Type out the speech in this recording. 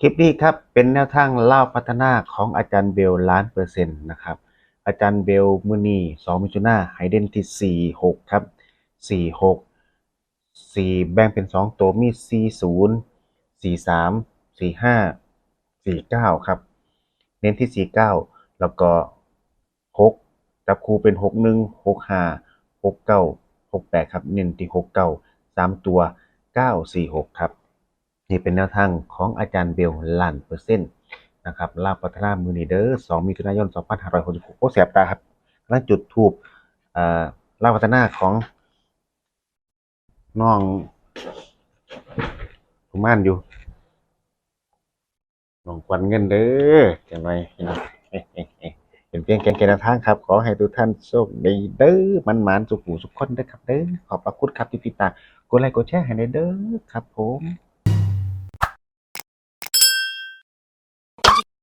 คลิปนี้ครับเป็นแนวทางเล่าพัฒนาของอาจารย์เบลล้านเปอร์เซ็นต์นะครับอาจารย์เบลมือนีสองมิถุนาไฮเดนที่สี่หกครับสี่หกสี่แบ่งเป็นสองตัวมีสี่ศูนย์สี่สามสี่ห้าสี่เก้าครับ เน้นที่สี่เก้าแล้วก็หกจับคู่เป็นหกหนึ่งหกห้าหกเก้าหกแปดครับ เน้นที่หกเก้าสามตัวเก้าสี่หกครับ นี่เป็นแนวทางของอาจารย์เบลล้านเปอร์เซ็นต์นะครับลาบพัฒนามือนีเดอร์2มิถุนายน2566โอ้แสบตาครับกำลังจุดทูบลาบพัฒนาของน้องกุมารอยู่น้องควันเงินเด้อจังไรพี่น้องเอ๊ะเอ๊ะเอ๊ะเป็นเพียงแกนแกนทางครับ ขอให้ทุกท่านโชคดีเด้อมันหมานสุขหูสุขคนเด้อครับเด้อขอบพระคุณครับที่ติดตามกดไลค์กดแชร์ให้เด้อครับผม